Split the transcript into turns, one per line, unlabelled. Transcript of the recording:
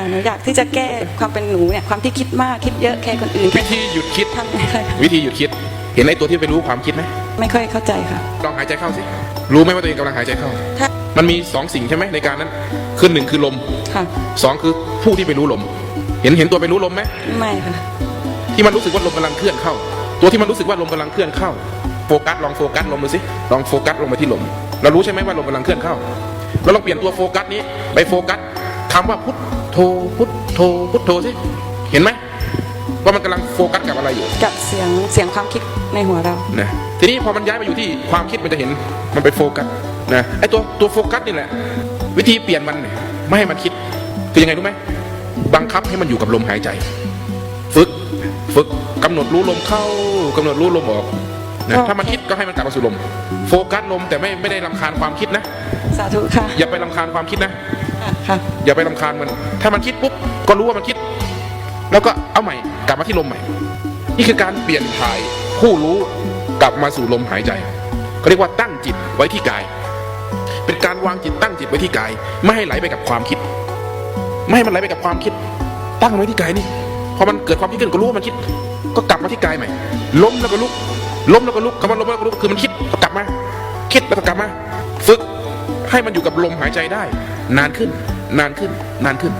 ค่ะหนูอยากที่จะแก้ความเป็นหนูเนี่ยความที่คิดมากคิดเยอะแค่คนอื่น
วิธีหยุดคิด
ทำไม่ค่อย
วิธีหยุดคิด เห็นไอ้ตัวที่ไปรู้ความคิดไหม
ไม่ค่อยเข้าใจค่ะ
ลองหายใจเข้าสิรู้ไหมว่าตัวเองกำลังหายใจเข้า
ถ้า
มันมีสองสิ่งใช่ไหมในการนั้นคือหนึ่งคือลม
ค่ะ
สองคือผู้ที่ไปรู้ลม เห็นเห็นตัวไปรู้ลมไหม
ไม่ค่ะ
ที่มันรู้สึกว่าลมกำลังเคลื่อนเข้า ตัวที่มันรู้สึกว่าลมกำลังเคลื่อนเข้าโฟกัสลองโฟกัสลมดูสิลองโฟกัสลงไปที่ลมเรารู้ใช่ไหมว่าลมกำลังเคลื่อนเข้าเราลองเปลี่ยนตัวโฟกัสนี้ไปโฟกัส คำว่าพุทโธพุทโธพุทโธสิเห็นไหมว่ามันกำลังโฟกัสกับอะไรอยู่
กับเสียงเสียงความคิดในหัวเรา
นะทีนี้พอมันย้ายมาอยู่ที่ความคิดมันจะเห็นมันไปโฟกัสนะไอตัวตัวโฟกัสนี่แหละ วิธีเปลี่ยนมันเนี่ยไม่ให้มันคิดคือยังไงรู้ไหมบังคับให้มันอยู่กับลมหายใจ ฝึกฝึกกำหนดรู้ลมเข้ากำหนดรู้ลมออกนะ
ก็
ถ้ามันคิดก็ให้มันกลับมาสู่ลม โฟกัสลมแต่ไม่ไม่ได้รำคาญความคิดนะ
สาธุค่ะ
อย่าไปรำคาญความคิดนะ
ค่ะ
อย่าไปรำคาญมัน ถ้ามันคิดปุ๊บก็รู้ว่ามันคิด แล้วก็เอาใหม่ กลับมาที่ลมใหม่ นี่คือการเปลี่ยนถ่ายผู้รู้กลับมาสู่ลมหายใจเขาเรียกว่าตั้งจิตไว้ที่กาย เป็นการวางจิตตั้งจิตไว้ที่กาย ไม่ให้ไหลไปกับความคิด ไม่ให้มันไหลไปกับความคิด ตั้งไว้ที่กายนี่พอมันเกิดความคิดขึ้นก็รู้ว่ามันคิด ก็กลับมาที่กายใหม่ล้มแล้วก็ลุกล้มแล้วก็ลุกคำว่าล้มแล้วก็ลุกคือมันคิดก็กลับมา คิดแล้วก็กลับมา ให้มันอยู่กับลมหายใจได้ นานขึ้น นานขึ้น นานขึ้น